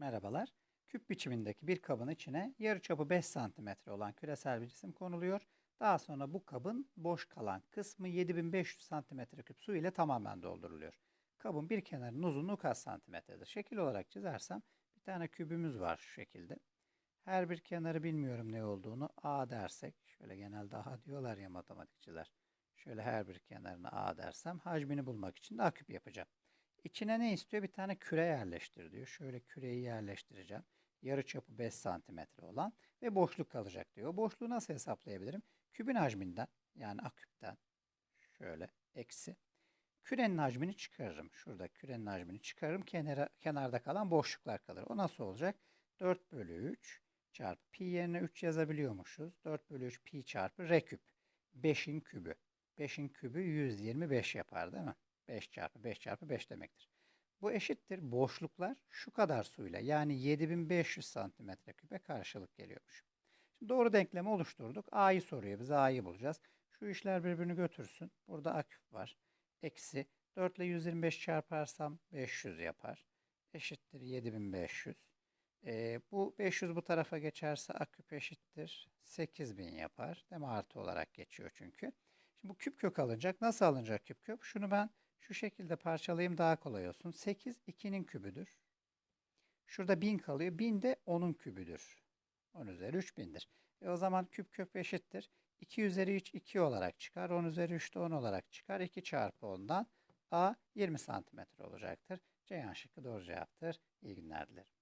Merhabalar. Küp biçimindeki bir kabın içine yarıçapı 5 cm olan küresel bir cisim konuluyor. Daha sonra bu kabın boş kalan kısmı 7500 cm küp su ile tamamen dolduruluyor. Kabın bir kenarının uzunluğu kaç santimetredir? Şekil olarak çizersem bir tane kübümüz var şu şekilde. Her bir kenarı bilmiyorum ne olduğunu A dersek, şöyle genelde A diyorlar ya matematikçiler. Şöyle her bir kenarına A dersem hacmini bulmak için de A küp yapacağım. İçine ne istiyor? Bir tane küre yerleştir diyor. Şöyle küreyi yerleştireceğim. Yarı çapı 5 santimetre olan ve boşluk kalacak diyor. Boşluğu nasıl hesaplayabilirim? Kübün hacminden yani A küpten şöyle eksi. Kürenin hacmini çıkarırım. Şurada kürenin hacmini çıkarırım. Kenara, kenarda kalan boşluklar kalır. O nasıl olacak? 4 bölü 3 çarpı pi yerine 3 yazabiliyormuşuz. 4 bölü 3 pi çarpı r küp. 5'in kübü. 5'in kübü 125 yapar değil mi? 5 çarpı 5 çarpı 5 demektir. Bu eşittir boşluklar şu kadar suyla yani 7500 santimetre küpe karşılık geliyormuş. Şimdi doğru denklemi oluşturduk. A'yı soruyor bize A'yı bulacağız. Şu işler birbirini götürsün. Burada A küp var. Eksi 4 ile 125 çarparsam 500 yapar. Eşittir 7500. Ee, bu 500 bu tarafa geçerse A küp eşittir 8000 yapar. Değil mi? Artı olarak geçiyor çünkü. Şimdi bu küp kök alınacak. Nasıl alınacak küp kök? Şunu ben şu şekilde parçalayayım daha kolay olsun. 8 2'nin kübüdür. Şurada 1000 kalıyor. 1000 de 10'un kübüdür. 10 üzeri 3000'dir. E o zaman küp kök eşittir. 2 üzeri 3 2 olarak çıkar. 10 üzeri 3 de 10 olarak çıkar. 2 çarpı 10'dan A 20 santimetre olacaktır. Ceyhan şıkkı doğru cevaptır. İyi günler dilerim.